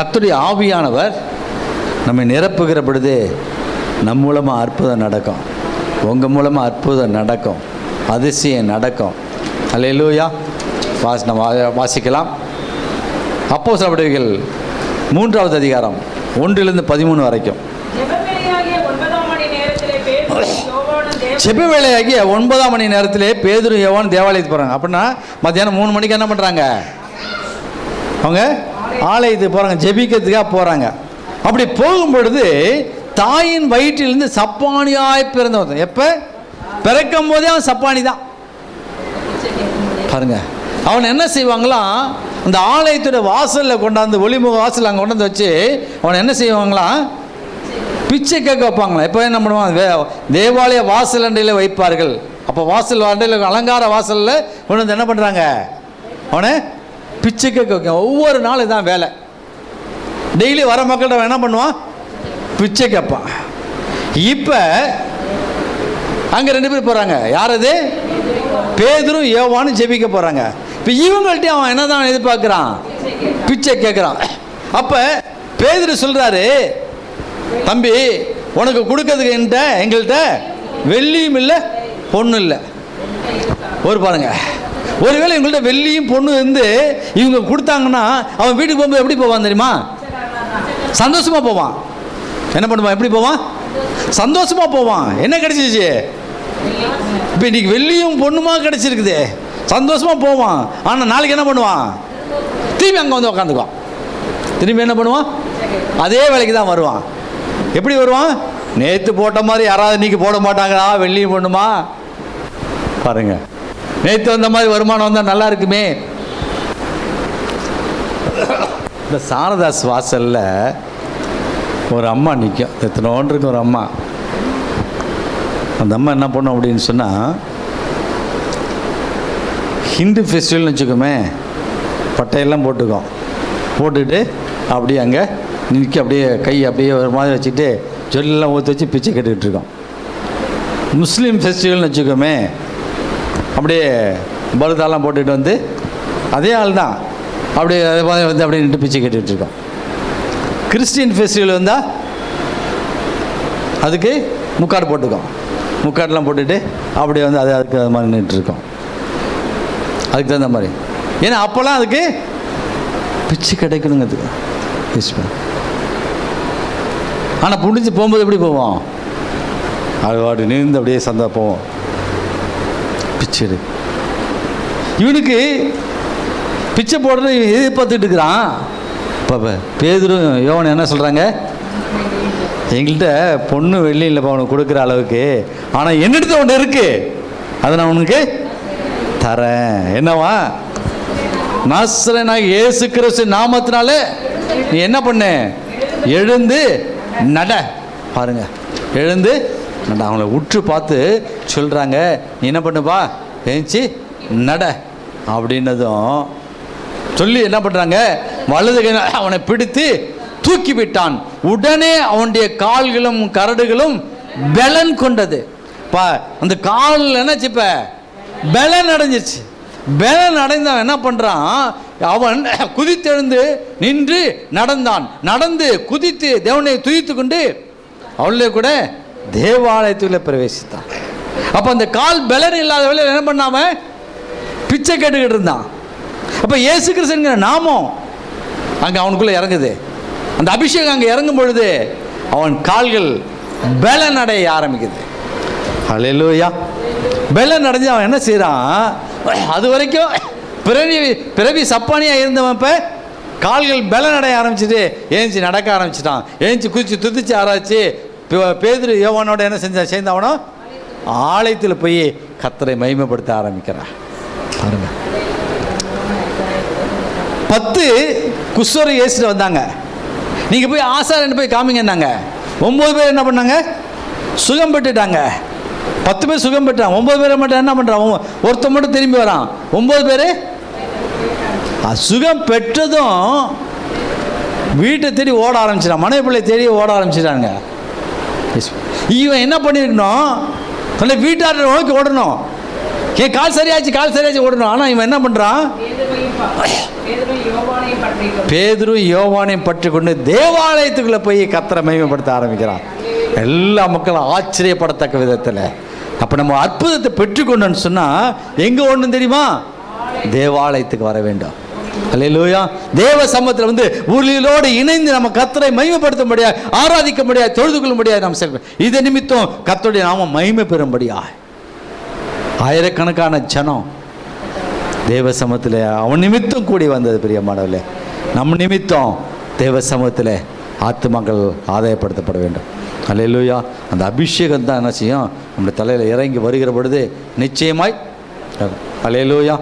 கர்த்தருடைய ஆவியானவர் நம்மை நிரப்புகிற பொழுது நம் மூலமாக அற்புதம் நடக்கும். உங்கள் மூலமாக அற்புதம் நடக்கும். அதிசயம் நடக்கும். அல்லேலூயா வாஸ் நம்ம வாசிக்கலாம். அப்போ சிலப்படிகள் மூன்றாவது அதிகாரம் ஒன்றிலிருந்து பதிமூணு வரைக்கும். வேலையாகிய ஒன்பதாம் மணி நேரத்திலே பேதுரு யோவான் தேவாலயத்துக்கு போகிறாங்க அப்படின்னா மத்தியானம் மூணு மணிக்கு என்ன பண்ணுறாங்க அவங்க ஆலயத்துக்கு போகிறாங்க ஜெபிக்கிறதுக்காக போகிறாங்க அப்படி போகும் பொழுது தாயின் வயிற்றிலிருந்து சப்பானியாய் பிறந்தவன் எப்போ? பிறக்கும் போதே அவன் சப்பானி தான். பாருங்க அவன் என்ன செய்வாங்களாம் அந்த ஆலயத்தோட வாசலில் கொண்டாந்து ஒளிமுக வாசல் அங்கே கொண்டாந்து வச்சு அவன் என்ன செய்வாங்களாம் பிச்சை கேட்க வைப்பாங்களா இப்போ என்ன பண்ணுவாங்க வே தேவாலய வாசல் அண்டையில் வைப்பார்கள். அப்போ வாசல் அண்டையில் அலங்கார வாசலில் கொண்டு வந்து என்ன பண்ணுறாங்க அவனை பிச்சைக்கு கேட்கும் ஒவ்வொரு நாள் இதான் வேலை. டெய்லி வர மக்கள்கிட்ட அவன் என்ன பண்ணுவான்? பிச்சை கேட்பான். இப்போ அங்கே ரெண்டு பேர் போகிறாங்க யார் அது? பேதரும் ஏவான்னு ஜெபிக்க போகிறாங்க இப்போ இவங்கள்ட்ட அவன் என்ன தான் எதிர்பார்க்குறான்? பிச்சை கேட்குறான். அப்போ பேதுரு சொல்கிறாரு தம்பி உனக்கு கொடுக்கறதுக்கு என்கிட்ட எங்கள்கிட்ட வெள்ளியும் இல்லை பொண்ணும் இல்லை. ஒரு பாருங்க. ஒருவேளை இவங்கள்ட்ட வெள்ளியும் பொண்ணு இருந்து இவங்க கொடுத்தாங்கன்னா அவன் வீட்டுக்கு போகும்போது எப்படி போவான் தெரியுமா? சந்தோஷமா போவான். என்ன பண்ணுவான்? எப்படி போவான்? சந்தோஷமா போவான். என்ன கிடைச்சிச்சு? இப்போ இன்னைக்கு வெள்ளியும் பொண்ணுமா கிடைச்சிருக்குது. சந்தோஷமா போவான். ஆனால் நாளைக்கு என்ன பண்ணுவான்? திரும்பி அங்கே வந்து உக்காந்துக்குவான். திரும்பி என்ன பண்ணுவான்? அதே வேலைக்கு தான் வருவான். எப்படி வருவான்? நேற்று போட்ட மாதிரி யாராவது இன்னைக்கு போட மாட்டாங்களா? வெள்ளியும் பொண்ணுமா? பாருங்கள் நேற்று வந்த மாதிரி வருமானம் வந்தால் நல்லா இருக்குமே. இந்த சாரதாஸ் வாசலில் ஒரு அம்மா நிற்கும் எத்தனோன்னு இருக்கும் ஒரு அம்மா. அந்த அம்மா என்ன பண்ணும் அப்படின்னு சொன்னால் ஹிந்து ஃபெஸ்டிவல்னு வச்சுக்கோமே பட்டையெல்லாம் போட்டுக்கோம். போட்டுட்டு அப்படியே அங்கே நிற்க அப்படியே கை அப்படியே ஒரு மாதிரி வச்சுட்டு ஜொல்லாம் ஊற்றி வச்சு பிச்சை கட்டிகிட்டு இருக்கோம். முஸ்லீம் ஃபெஸ்டிவல்னு வச்சுக்கோமே அப்படியே பருதாலாம் போட்டுட்டு வந்து அதே ஆள் தான். அப்படியே அதே மாதிரி வந்து அப்படியே நின்று பிச்சை கட்டிகிட்டுருக்கும் கிறிஸ்டின் ஃபெஸ்டிவல் வந்தால் அதுக்கு முக்காடு போட்டுக்கோம். முக்காடெலாம் போட்டுட்டு அப்படியே வந்து அது அதுக்கு அது மாதிரி நின்றுருக்கோம் அதுக்கு தகுந்த மாதிரி. ஏன்னா அப்போல்லாம் அதுக்கு பிச்சு கிடைக்கணுங்க அதுக்கு யூஸ் பண்ண. ஆனால் புடிஞ்சு போகும்போது எப்படி போவோம்? அது பாட்டு நீந்து அப்படியே சந்தா போவோம். பிச்சை இவனுக்கு பிச்சை போடுறது இவன் எதிர்பார்த்துட்டு இருக்கிறான். இப்போ பேதரும் யோவன் என்ன சொல்கிறாங்க எங்கள்கிட்ட பொண்ணு வெள்ளி இல்லைப்பா அவனுக்கு கொடுக்குற அளவுக்கு ஆனால் என்னிடத்த ஒன்று இருக்கு. அதை நான் உனக்கு தரேன். என்னவா? நாசரனாக ஏசு கிறிஸ்து நாமத்தினால நீ என்ன பண்ணு? எழுந்து நட. பாருங்க. எழுந்து நட. அவங்கள உற்று பார்த்து சொல்கிறாங்க நீ என்ன பண்ணுப்பா எழுந்துச்சி நட அப்படின்னதும் சொல்லி என்ன பண்ணுறாங்க வலது கை அவனை பிடித்து தூக்கி விட்டான். உடனே அவனுடைய கால்களும் கரடுகளும் பலன் கொண்டது. பா அந்த கால் என்னச்சு இப்ப? பலன் அடைஞ்சிச்சு பலன் அடைந்தவன் என்ன பண்ணுறான் அவன் குதித்தெழுந்து நின்று நடந்தான். நடந்து குதித்து தேவனை துதித்து கொண்டு அவளே கூட தேவாலயத்தில் பிரவேசித்தான். அப்போ அந்த கால் பலன் இல்லாத வேலையில் என்ன பண்ணாம? பிச்சை கேட்டுக்கிட்டு இருந்தான். அப்போ இயேசு கிறிஸ்துங்கிற நாமம் அங்கே அவனுக்குள்ளே இறங்குது. அந்த அபிஷேகம் அங்கே இறங்கும் பொழுது அவன் கால்கள் பலன் அடைய ஆரம்பிக்குது. ஹalleluya. பலன் அடைஞ்சு அவன் என்ன செய்கிறான் அது வரைக்கும் பிறவி பிறவி சப்பானியாக இருந்தவன் இப்போ கால்கள் பலன் அடைய ஆரம்பிச்சிட்டு ஏஞ்சி நடக்க ஆரம்பிச்சிட்டான். ஏஞ்சி குதிச்சு துதிச்சு ஆராய்ச்சி பேதுரு யோவானோட என்ன செஞ்சான்? சேர்ந்தவனோ ஆலயத்தில் போய் கத்தரை மகிமைப்படுத்த ஆரம்பிக்கிறான் பாருங்க. பத்து குஸ்வர இயேசுல வந்தாங்க. நீங்கள் போய் ஆசாரன் போய் காமிங்கன்னாங்க. ஒம்பது பேர் என்ன பண்ணாங்க? சுகம் பெற்றுட்டாங்க. பத்து பேர் சுகம் பெற்றாங்க. ஒம்பது பேர் மட்டும் என்ன பண்ணுறான் ஒருத்தன் மட்டும் திரும்பி வரான். ஒம்பது பேர்? சுகம் பெற்றதும் வீட்டை தேடி ஓட ஆரம்பிச்சிட்டான். மனைவி பிள்ளை தேடி ஓட ஆரம்பிச்சிட்டாங்க இவன் என்ன பண்ணியிருக்கணும்? தன்னை வீட்டார் நோக்கி ஓடணும். ஏ கால் சரியாச்சு கால் சரியாச்சு ஓடணும். ஆனால் இவன் என்ன பண்ணுறான் பேதரும் யோவானையும் பற்றி கொண்டு தேவாலயத்துக்குள்ளே போய் கத்தரை மகிமைப்படுத்த ஆரம்பிக்கிறான். எல்லா மக்களும் ஆச்சரியப்படத்தக்க விதத்தில். அப்போ நம்ம அற்புதத்தை பெற்றுக்கொண்டோன்னு சொன்னால் எங்கே ஒன்று தெரியுமா? தேவாலயத்துக்கு வர வேண்டும். அல்லேலூயா தேவ சமத்தில் வந்து ஊழியலோடு இணைந்து நம்ம கத்தரை மகிமைப்படுத்த முடியாது ஆராதிக்க முடியாது தொழுது கொள்ள முடியாது நாம் செல்வோம். இது நிமித்தம் கத்தருடைய நாம மகிமை பெறும்படியா? ஆயிரக்கணக்கான ஜனம் தேவ சமத்தில் அவன் நிமித்தம் கூடி வந்தது பிரியமானவர்களே நம் நிமித்தம் தேவ சமூகத்தில் ஆத்மாக்கள் ஆதாயப்படுத்தப்பட வேண்டும். அல்லையிலூயா அந்த அபிஷேகம் தான் என்ன செய்யும்? நம்முடைய தலையில் இறங்கி வருகிற பொழுது நிச்சயமாய் அல்லேலூயா